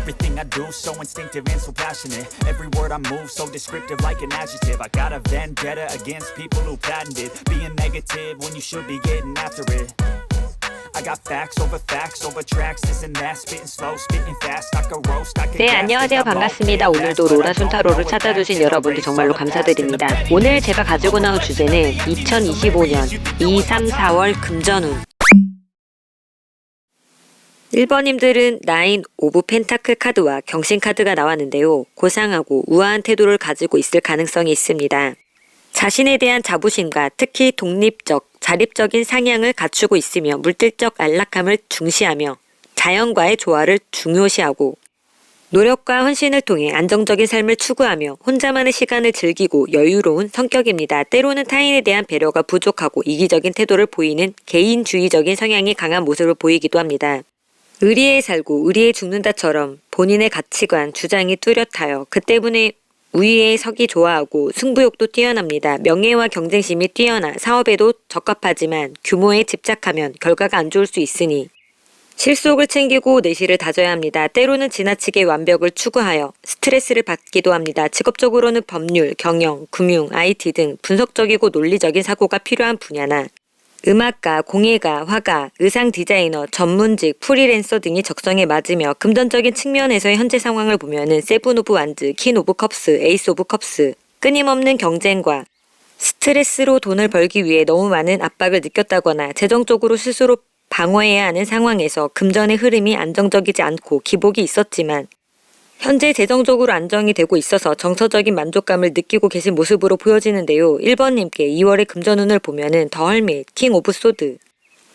Everything I do so instinctive and so passionate Every word I move so descriptive like an adjective I got a vendetta against people who patented Being negative when you should be getting after it I got facts over facts over tracks and that spitting slow spitting fast I could roast I could 네, 안녕하세요. 반갑습니다. 오늘도 로라 순타로를 찾아주신 여러분들 정말로 감사드립니다. 오늘 제가 가지고 나온 주제는 2025년 2, 3, 4월 금전운. 1번님들은 나인 오브 펜타클 카드와 경신 카드가 나왔는데요. 고상하고 우아한 태도를 가지고 있을 가능성이 있습니다. 자신에 대한 자부심과 특히 독립적, 자립적인 상향을 갖추고 있으며 물질적 안락함을 중시하며 자연과의 조화를 중요시하고 노력과 헌신을 통해 안정적인 삶을 추구하며 혼자만의 시간을 즐기고 여유로운 성격입니다. 때로는 타인에 대한 배려가 부족하고 이기적인 태도를 보이는 개인주의적인 성향이 강한 모습을 보이기도 합니다. 의리에 살고 의리에 죽는다처럼 본인의 가치관, 주장이 뚜렷하여 그 때문에 우위에 서기 좋아하고 승부욕도 뛰어납니다. 명예와 경쟁심이 뛰어나 사업에도 적합하지만 규모에 집착하면 결과가 안 좋을 수 있으니 실속을 챙기고 내실을 다져야 합니다. 때로는 지나치게 완벽을 추구하여 스트레스를 받기도 합니다. 직업적으로는 법률, 경영, 금융, IT 등 분석적이고 논리적인 사고가 필요한 분야나 음악가, 공예가, 화가, 의상 디자이너, 전문직, 프리랜서 등이 적성에 맞으며 금전적인 측면에서의 현재 상황을 보면은 세븐 오브 완즈, 퀸 오브 컵스, 에이스 오브 컵스, 끊임없는 경쟁과 스트레스로 돈을 벌기 위해 너무 많은 압박을 느꼈다거나 재정적으로 스스로 방어해야 하는 상황에서 금전의 흐름이 안정적이지 않고 기복이 있었지만 현재 재정적으로 안정이 되고 있어서 정서적인 만족감을 느끼고 계신 모습으로 보여지는데요. 1번님께 2월의 금전운을 보면은 더 헐밋, 킹 오브 소드.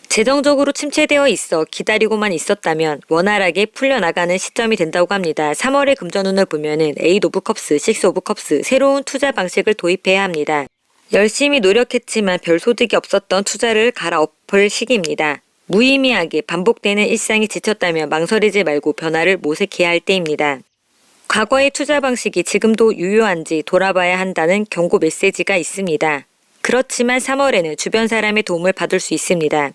재정적으로 침체되어 있어 기다리고만 있었다면 원활하게 풀려나가는 시점이 된다고 합니다. 3월의 금전운을 보면은 에이드 오브 컵스, 식스 오브 컵스, 새로운 투자 방식을 도입해야 합니다. 열심히 노력했지만 별 소득이 없었던 투자를 갈아엎을 시기입니다. 무의미하게 반복되는 일상이 지쳤다면 망설이지 말고 변화를 모색해야 할 때입니다. 과거의 투자 방식이 지금도 유효한지 돌아봐야 한다는 경고 메시지가 있습니다. 그렇지만 3월에는 주변 사람의 도움을 받을 수 있습니다.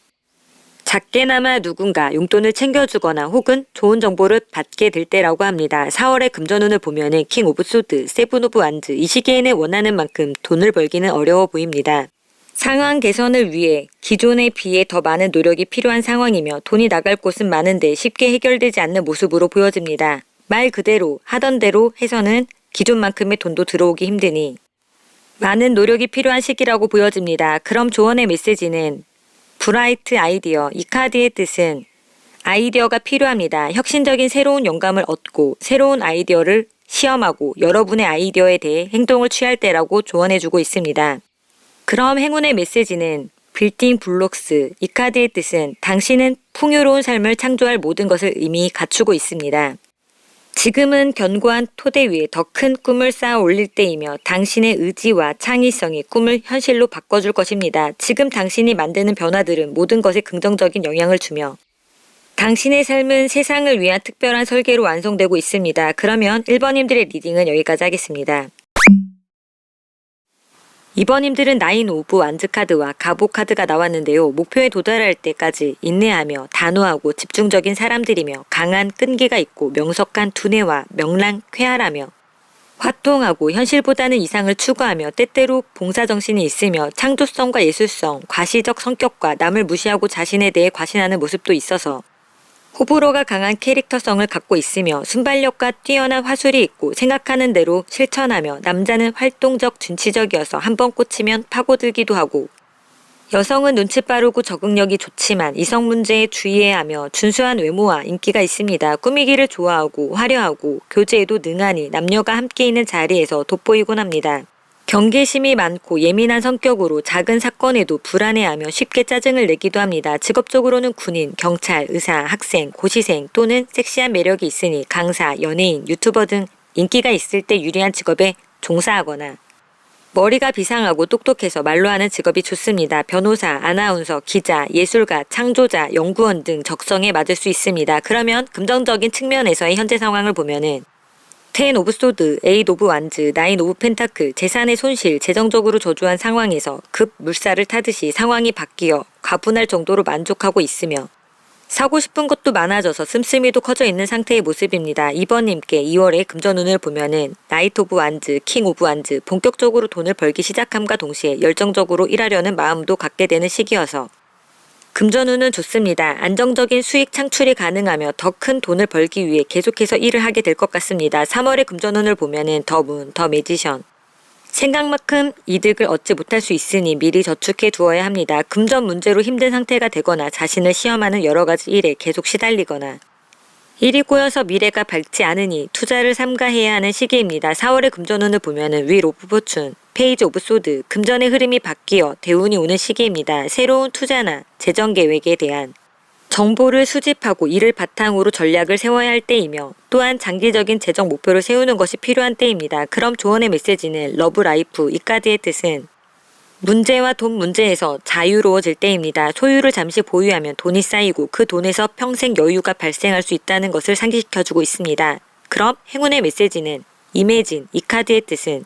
작게나마 누군가 용돈을 챙겨주거나 혹은 좋은 정보를 받게 될 때라고 합니다. 4월에 금전운을 보면은 킹 오브 소드, 세븐 오브 완즈 이 시기에는 원하는 만큼 돈을 벌기는 어려워 보입니다. 상황 개선을 위해 기존에 비해 더 많은 노력이 필요한 상황이며 돈이 나갈 곳은 많은데 쉽게 해결되지 않는 모습으로 보여집니다. 말 그대로 하던 대로 해서는 기존만큼의 돈도 들어오기 힘드니 많은 노력이 필요한 시기라고 보여집니다. 그럼 조언의 메시지는 브라이트 아이디어 이 카드의 뜻은 아이디어가 필요합니다. 혁신적인 새로운 영감을 얻고 새로운 아이디어를 시험하고 여러분의 아이디어에 대해 행동을 취할 때라고 조언해주고 있습니다. 그럼 행운의 메시지는 빌딩 블록스 이 카드의 뜻은 당신은 풍요로운 삶을 창조할 모든 것을 이미 갖추고 있습니다. 지금은 견고한 토대 위에 더 큰 꿈을 쌓아 올릴 때이며 당신의 의지와 창의성이 꿈을 현실로 바꿔줄 것입니다. 지금 당신이 만드는 변화들은 모든 것에 긍정적인 영향을 주며 당신의 삶은 세상을 위한 특별한 설계로 완성되고 있습니다. 그러면 1번님들의 리딩은 여기까지 하겠습니다. 2번님들은 나인 오브 완즈 카드와 가보 카드가 나왔는데요. 목표에 도달할 때까지 인내하며 단호하고 집중적인 사람들이며 강한 끈기가 있고 명석한 두뇌와 명랑 쾌활하며 화통하고 현실보다는 이상을 추구하며 때때로 봉사정신이 있으며 창조성과 예술성, 과시적 성격과 남을 무시하고 자신에 대해 과신하는 모습도 있어서 호불호가 강한 캐릭터성을 갖고 있으며 순발력과 뛰어난 화술이 있고 생각하는 대로 실천하며 남자는 활동적 진취적이어서 한번 꽂히면 파고들기도 하고 여성은 눈치 빠르고 적응력이 좋지만 이성 문제에 주의해야 하며 준수한 외모와 인기가 있습니다. 꾸미기를 좋아하고 화려하고 교제에도 능하니 남녀가 함께 있는 자리에서 돋보이곤 합니다. 경계심이 많고 예민한 성격으로 작은 사건에도 불안해하며 쉽게 짜증을 내기도 합니다. 직업적으로는 군인, 경찰, 의사, 학생, 고시생 또는 섹시한 매력이 있으니 강사, 연예인, 유튜버 등 인기가 있을 때 유리한 직업에 종사하거나 머리가 비상하고 똑똑해서 말로 하는 직업이 좋습니다. 변호사, 아나운서, 기자, 예술가, 창조자, 연구원 등 적성에 맞을 수 있습니다. 그러면 긍정적인 측면에서의 현재 상황을 보면은 텐 오브 소드, 에잇 오브 완즈, 나인 오브 펜타클, 재산의 손실, 재정적으로 저조한 상황에서 급 물살을 타듯이 상황이 바뀌어 가분할 정도로 만족하고 있으며 사고 싶은 것도 많아져서 씀씀이도 커져 있는 상태의 모습입니다. 이번님께 2월에 금전운을 보면은 나이트 오브 완즈, 킹 오브 완즈, 본격적으로 돈을 벌기 시작함과 동시에 열정적으로 일하려는 마음도 갖게 되는 시기여서 금전운은 좋습니다. 안정적인 수익 창출이 가능하며 더 큰 돈을 벌기 위해 계속해서 일을 하게 될 것 같습니다. 3월의 금전운을 보면은 더 문, 더 매지션. 생각만큼 이득을 얻지 못할 수 있으니 미리 저축해 두어야 합니다. 금전 문제로 힘든 상태가 되거나 자신을 시험하는 여러 가지 일에 계속 시달리거나 일이 꼬여서 미래가 밝지 않으니 투자를 삼가해야 하는 시기입니다. 4월의 금전운을 보면은 윌 오브 포춘, 페이지 오브 소드, 금전의 흐름이 바뀌어 대운이 오는 시기입니다. 새로운 투자나 재정 계획에 대한 정보를 수집하고 이를 바탕으로 전략을 세워야 할 때이며 또한 장기적인 재정 목표를 세우는 것이 필요한 때입니다. 그럼 조언의 메시지는 러브 라이프 이 카드의 뜻은 문제와 돈 문제에서 자유로워질 때입니다. 소유를 잠시 보유하면 돈이 쌓이고 그 돈에서 평생 여유가 발생할 수 있다는 것을 상기시켜주고 있습니다. 그럼 행운의 메시지는 이매진 이 카드의 뜻은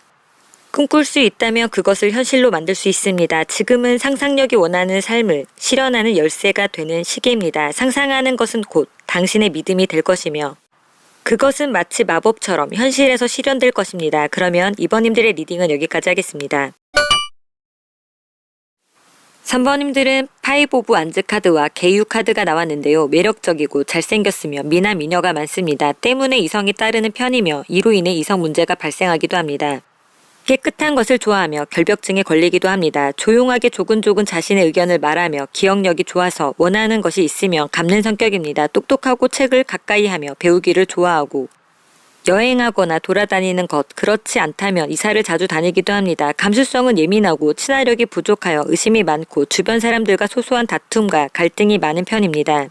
꿈꿀 수 있다면 그것을 현실로 만들 수 있습니다. 지금은 상상력이 원하는 삶을 실현하는 열쇠가 되는 시기입니다. 상상하는 것은 곧 당신의 믿음이 될 것이며 그것은 마치 마법처럼 현실에서 실현될 것입니다. 그러면 이번님들의 리딩은 여기까지 하겠습니다. 3번님들은 파이브 오브 안즈 카드와 개유 카드가 나왔는데요. 매력적이고 잘생겼으며 미나 미녀가 많습니다. 때문에 이성이 따르는 편이며 이로 인해 이성 문제가 발생하기도 합니다. 깨끗한 것을 좋아하며 결벽증에 걸리기도 합니다. 조용하게 조근조근 자신의 의견을 말하며 기억력이 좋아서 원하는 것이 있으면 갚는 성격입니다. 똑똑하고 책을 가까이 하며 배우기를 좋아하고 여행하거나 돌아다니는 것, 그렇지 않다면 이사를 자주 다니기도 합니다. 감수성은 예민하고 친화력이 부족하여 의심이 많고 주변 사람들과 소소한 다툼과 갈등이 많은 편입니다.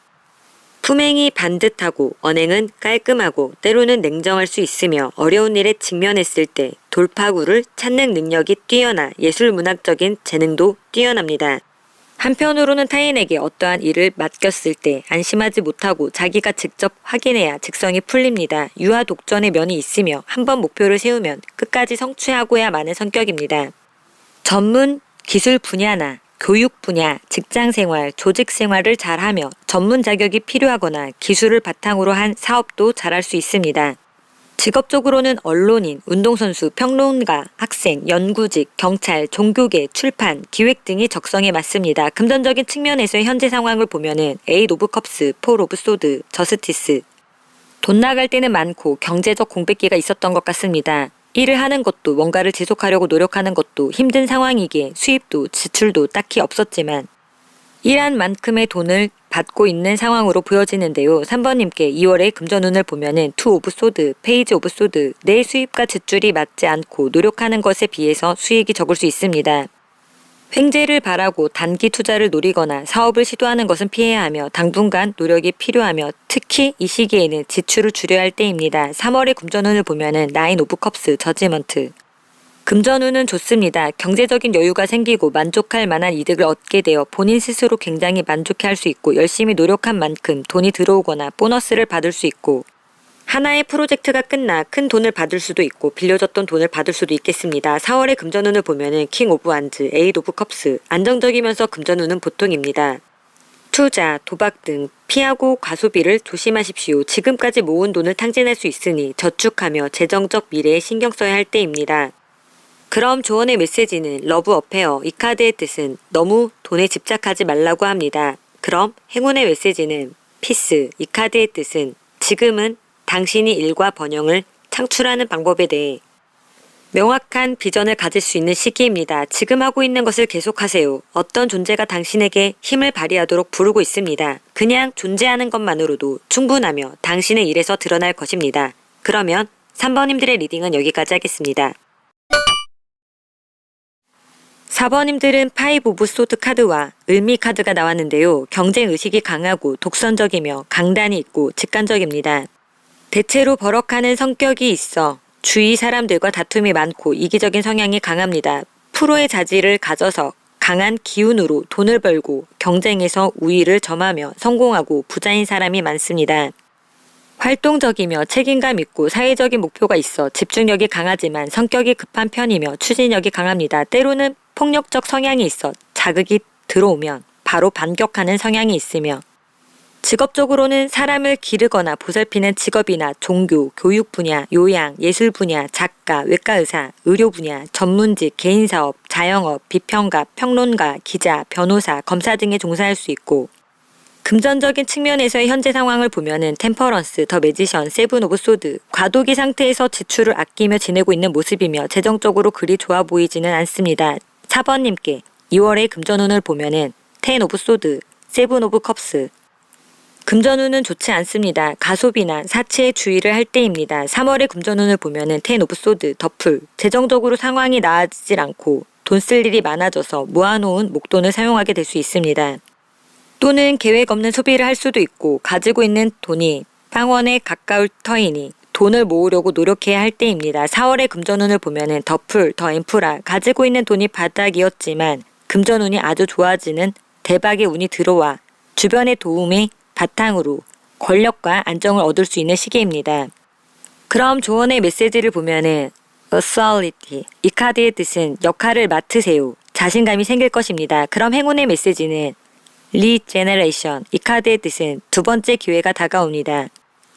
품행이 반듯하고 언행은 깔끔하고 때로는 냉정할 수 있으며 어려운 일에 직면했을 때 돌파구를 찾는 능력이 뛰어나 예술 문학적인 재능도 뛰어납니다. 한편으로는 타인에게 어떠한 일을 맡겼을 때 안심하지 못하고 자기가 직접 확인해야 직성이 풀립니다. 유아 독전의 면이 있으며 한번 목표를 세우면 끝까지 성취하고야 마는 성격입니다. 전문 기술 분야나 교육 분야, 직장 생활, 조직 생활을 잘하며 전문 자격이 필요하거나 기술을 바탕으로 한 사업도 잘할 수 있습니다. 직업적으로는 언론인, 운동선수, 평론가, 학생, 연구직, 경찰, 종교계, 출판, 기획 등이 적성에 맞습니다. 금전적인 측면에서의 현재 상황을 보면은 에잇 오브 컵스, 폴 오브 소드, 저스티스. 돈 나갈 때는 많고 경제적 공백기가 있었던 것 같습니다. 일을 하는 것도 뭔가를 지속하려고 노력하는 것도 힘든 상황이기에 수입도 지출도 딱히 없었지만 일한 만큼의 돈을 받고 있는 상황으로 보여지는데요. 3번님께 2월에 금전운을 보면은 투 오브 소드, 페이지 오브 소드, 내 수입과 지출이 맞지 않고 노력하는 것에 비해서 수익이 적을 수 있습니다. 횡재를 바라고 단기 투자를 노리거나 사업을 시도하는 것은 피해야 하며 당분간 노력이 필요하며 특히 이 시기에는 지출을 줄여야 할 때입니다. 3월의 금전운을 보면은 나인 오브 컵스, 저지먼트, 금전운은 좋습니다. 경제적인 여유가 생기고 만족할 만한 이득을 얻게 되어 본인 스스로 굉장히 만족해 할 수 있고 열심히 노력한 만큼 돈이 들어오거나 보너스를 받을 수 있고 하나의 프로젝트가 끝나 큰 돈을 받을 수도 있고 빌려줬던 돈을 받을 수도 있겠습니다. 4월의 금전운을 보면은 킹 오브 안즈, 에잇 오브 컵스 안정적이면서 금전운은 보통입니다. 투자, 도박 등 피하고 과소비를 조심하십시오. 지금까지 모은 돈을 탕진할 수 있으니 저축하며 재정적 미래에 신경 써야 할 때입니다. 그럼 조언의 메시지는 러브 어페어 이 카드의 뜻은 너무 돈에 집착하지 말라고 합니다. 그럼 행운의 메시지는 피스 이 카드의 뜻은 지금은 당신이 일과 번영을 창출하는 방법에 대해 명확한 비전을 가질 수 있는 시기입니다. 지금 하고 있는 것을 계속하세요. 어떤 존재가 당신에게 힘을 발휘하도록 부르고 있습니다. 그냥 존재하는 것만으로도 충분하며 당신의 일에서 드러날 것입니다. 그러면 3번님들의 리딩은 여기까지 하겠습니다. 4번님들은 파이브 오브 소드 카드와 을미 카드가 나왔는데요. 경쟁 의식이 강하고 독선적이며 강단이 있고 직관적입니다. 대체로 버럭하는 성격이 있어 주위 사람들과 다툼이 많고 이기적인 성향이 강합니다. 프로의 자질을 가져서 강한 기운으로 돈을 벌고 경쟁에서 우위를 점하며 성공하고 부자인 사람이 많습니다. 활동적이며 책임감 있고 사회적인 목표가 있어 집중력이 강하지만 성격이 급한 편이며 추진력이 강합니다. 때로는 폭력적 성향이 있어 자극이 들어오면 바로 반격하는 성향이 있으며 직업적으로는 사람을 기르거나 보살피는 직업이나 종교, 교육 분야, 요양, 예술 분야, 작가, 외과 의사, 의료 분야, 전문직, 개인 사업, 자영업, 비평가, 평론가, 기자, 변호사, 검사 등에 종사할 수 있고 금전적인 측면에서의 현재 상황을 보면은 템퍼런스, 더 매지션, 세븐 오브 소드, 과도기 상태에서 지출을 아끼며 지내고 있는 모습이며 재정적으로 그리 좋아 보이지는 않습니다. 4번님께 2월의 금전운을 보면은 텐 오브 소드, 세븐 오브 컵스, 금전운은 좋지 않습니다. 가소비나 사치에 주의를 할 때입니다. 3월의 금전운을 보면은 텐 오브 소드, 더풀, 재정적으로 상황이 나아지질 않고 돈 쓸 일이 많아져서 모아놓은 목돈을 사용하게 될 수 있습니다. 또는 계획 없는 소비를 할 수도 있고 가지고 있는 돈이 빵원에 가까울 터이니 돈을 모으려고 노력해야 할 때입니다. 4월의 금전운을 보면은 더풀, 더 엠프라 가지고 있는 돈이 바닥이었지만 금전운이 아주 좋아지는 대박의 운이 들어와 주변의 도움이 바탕으로 권력과 안정을 얻을 수 있는 시기입니다. 그럼 조언의 메시지를 보면은 authority 이 카드의 뜻은 역할을 맡으세요. 자신감이 생길 것입니다. 그럼 행운의 메시지는 regeneration 이 카드의 뜻은 두 번째 기회가 다가옵니다.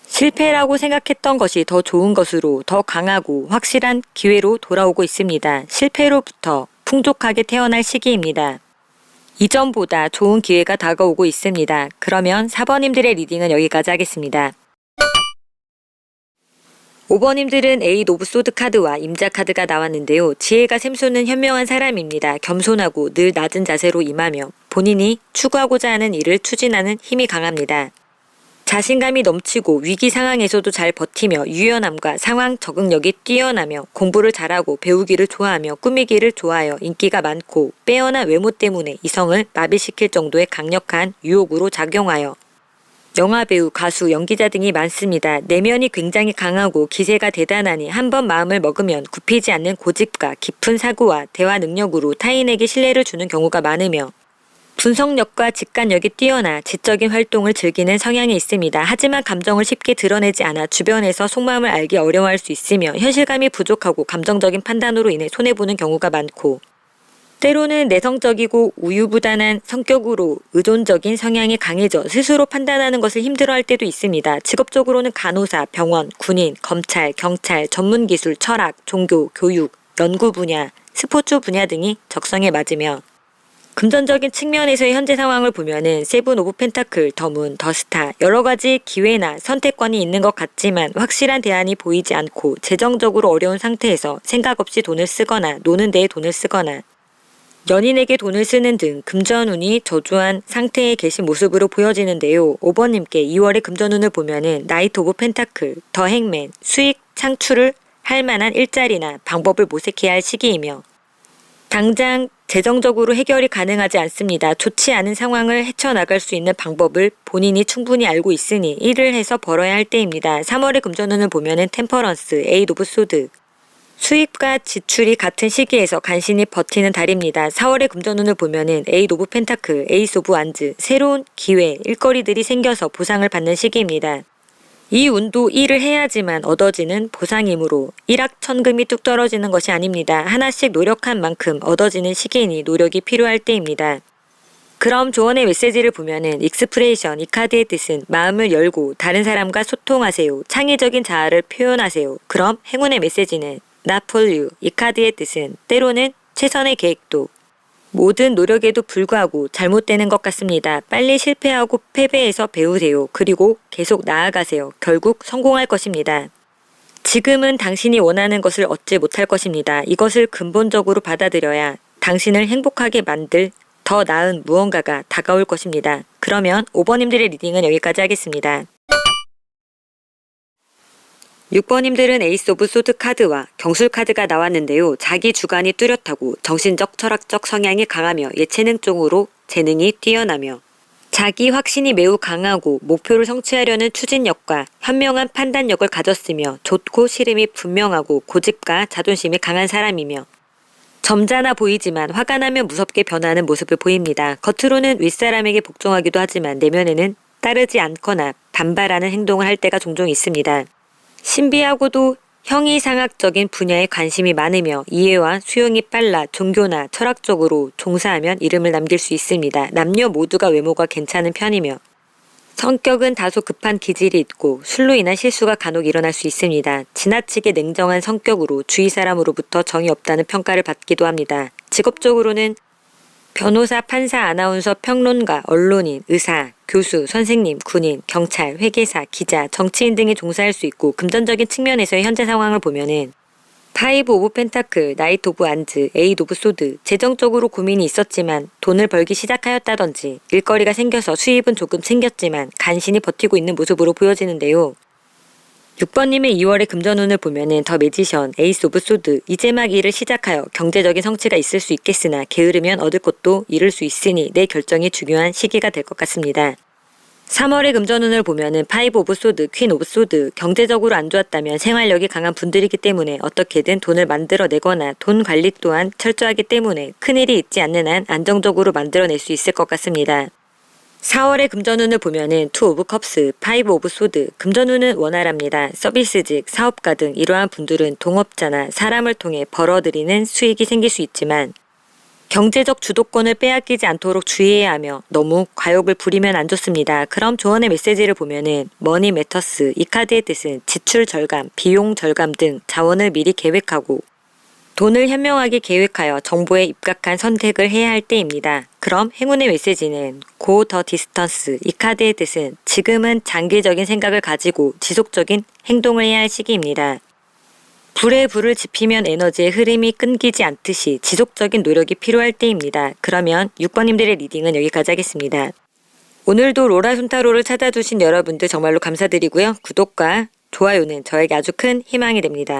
실패라고 생각했던 것이 더 좋은 것으로 더 강하고 확실한 기회로 돌아오고 있습니다. 실패로부터 풍족하게 태어날 시기입니다. 이전보다 좋은 기회가 다가오고 있습니다. 그러면 4번님들의 리딩은 여기까지 하겠습니다. 5번님들은 에잇 오브 소드 카드와 임자 카드가 나왔는데요. 지혜가 샘솟는 현명한 사람입니다. 겸손하고 늘 낮은 자세로 임하며 본인이 추구하고자 하는 일을 추진하는 힘이 강합니다. 자신감이 넘치고 위기 상황에서도 잘 버티며 유연함과 상황 적응력이 뛰어나며 공부를 잘하고 배우기를 좋아하며 꾸미기를 좋아하여 인기가 많고 빼어난 외모 때문에 이성을 마비시킬 정도의 강력한 유혹으로 작용하여 영화배우, 가수, 연기자 등이 많습니다. 내면이 굉장히 강하고 기세가 대단하니 한 번 마음을 먹으면 굽히지 않는 고집과 깊은 사고와 대화 능력으로 타인에게 신뢰를 주는 경우가 많으며 분석력과 직관력이 뛰어나 지적인 활동을 즐기는 성향이 있습니다. 하지만 감정을 쉽게 드러내지 않아 주변에서 속마음을 알기 어려워할 수 있으며 현실감이 부족하고 감정적인 판단으로 인해 손해보는 경우가 많고 때로는 내성적이고 우유부단한 성격으로 의존적인 성향이 강해져 스스로 판단하는 것을 힘들어할 때도 있습니다. 직업적으로는 간호사, 병원, 군인, 검찰, 경찰, 전문기술, 철학, 종교, 교육, 연구 분야, 스포츠 분야 등이 적성에 맞으며 금전적인 측면에서의 현재 상황을 보면은 세븐 오브 펜타클, 더문, 더스타 여러 가지 기회나 선택권이 있는 것 같지만 확실한 대안이 보이지 않고 재정적으로 어려운 상태에서 생각 없이 돈을 쓰거나 노는 데에 돈을 쓰거나 연인에게 돈을 쓰는 등 금전운이 저조한 상태에 계신 모습으로 보여지는데요. 5번님께 2월의 금전운을 보면은 나이트 오브 펜타클, 더 행맨, 수익 창출을 할 만한 일자리나 방법을 모색해야 할 시기이며 당장 재정적으로 해결이 가능하지 않습니다. 좋지 않은 상황을 헤쳐나갈 수 있는 방법을 본인이 충분히 알고 있으니 일을 해서 벌어야 할 때입니다. 3월의 금전운을 보면은 템퍼런스, 에이드 오브 소드, 수입과 지출이 같은 시기에서 간신히 버티는 달입니다. 4월의 금전운을 보면은 에이드 오브 펜타클, 에이스 오브 완즈, 새로운 기회, 일거리들이 생겨서 보상을 받는 시기입니다. 이 운도 일을 해야지만 얻어지는 보상이므로 일확천금이 뚝 떨어지는 것이 아닙니다. 하나씩 노력한 만큼 얻어지는 시기이니 노력이 필요할 때입니다. 그럼 조언의 메시지를 보면은 익스프레이션 이 카드의 뜻은 마음을 열고 다른 사람과 소통하세요. 창의적인 자아를 표현하세요. 그럼 행운의 메시지는 you 이 카드의 뜻은 때로는 최선의 계획도 모든 노력에도 불구하고 잘못되는 것 같습니다. 빨리 실패하고 패배해서 배우세요. 그리고 계속 나아가세요. 결국 성공할 것입니다. 지금은 당신이 원하는 것을 얻지 못할 것입니다. 이것을 근본적으로 받아들여야 당신을 행복하게 만들 더 나은 무언가가 다가올 것입니다. 그러면 5번님들의 리딩은 여기까지 하겠습니다. 6번님들은 에이스 오브 소드 카드와 경술 카드가 나왔는데요. 자기 주관이 뚜렷하고 정신적 철학적 성향이 강하며 예체능 쪽으로 재능이 뛰어나며 자기 확신이 매우 강하고 목표를 성취하려는 추진력과 현명한 판단력을 가졌으며 좋고 싫음이 분명하고 고집과 자존심이 강한 사람이며 점잖아 보이지만 화가 나면 무섭게 변하는 모습을 보입니다. 겉으로는 윗사람에게 복종하기도 하지만 내면에는 따르지 않거나 반발하는 행동을 할 때가 종종 있습니다. 신비하고도 형이상학적인 분야에 관심이 많으며 이해와 수용이 빨라 종교나 철학적으로 종사하면 이름을 남길 수 있습니다. 남녀 모두가 외모가 괜찮은 편이며 성격은 다소 급한 기질이 있고 술로 인한 실수가 간혹 일어날 수 있습니다. 지나치게 냉정한 성격으로 주위 사람으로부터 정이 없다는 평가를 받기도 합니다. 직업적으로는 변호사, 판사, 아나운서, 평론가, 언론인, 의사, 교수, 선생님, 군인, 경찰, 회계사, 기자, 정치인 등에 종사할 수 있고 금전적인 측면에서의 현재 상황을 보면은 파이브 오브 펜타클, 나이트 오브 안즈, 에이드 오브 소드, 재정적으로 고민이 있었지만 돈을 벌기 시작하였다든지 일거리가 생겨서 수입은 조금 챙겼지만 간신히 버티고 있는 모습으로 보여지는데요. 6번님의 2월의 금전운을 보면은 더 매지션, 에이스 오브 소드, 이제 막 일을 시작하여 경제적인 성취가 있을 수 있겠으나 게으르면 얻을 것도 잃을 수 있으니 내 결정이 중요한 시기가 될 것 같습니다. 3월의 금전운을 보면은 파이브 오브 소드, 퀸 오브 소드, 경제적으로 안 좋았다면 생활력이 강한 분들이기 때문에 어떻게든 돈을 만들어내거나 돈 관리 또한 철저하기 때문에 큰일이 있지 않는 한 안정적으로 만들어낼 수 있을 것 같습니다. 4월의 금전운을 보면은 투 오브 컵스, 파이브 오브 소드, 금전운은 원활합니다. 서비스직, 사업가 등 이러한 분들은 동업자나 사람을 통해 벌어들이는 수익이 생길 수 있지만 경제적 주도권을 빼앗기지 않도록 주의해야 하며 너무 과욕을 부리면 안 좋습니다. 그럼 조언의 메시지를 보면은 머니 매터스 이 카드의 뜻은 지출 절감, 비용 절감 등 자원을 미리 계획하고 돈을 현명하게 계획하여 정보에 입각한 선택을 해야 할 때입니다. 그럼 행운의 메시지는 go the distance 이 카드의 뜻은 지금은 장기적인 생각을 가지고 지속적인 행동을 해야 할 시기입니다. 불에 불을 지피면 에너지의 흐름이 끊기지 않듯이 지속적인 노력이 필요할 때입니다. 그러면 6번님들의 리딩은 여기까지 하겠습니다. 오늘도 로라 순타로를 찾아주신 여러분들 정말로 감사드리고요. 구독과 좋아요는 저에게 아주 큰 희망이 됩니다.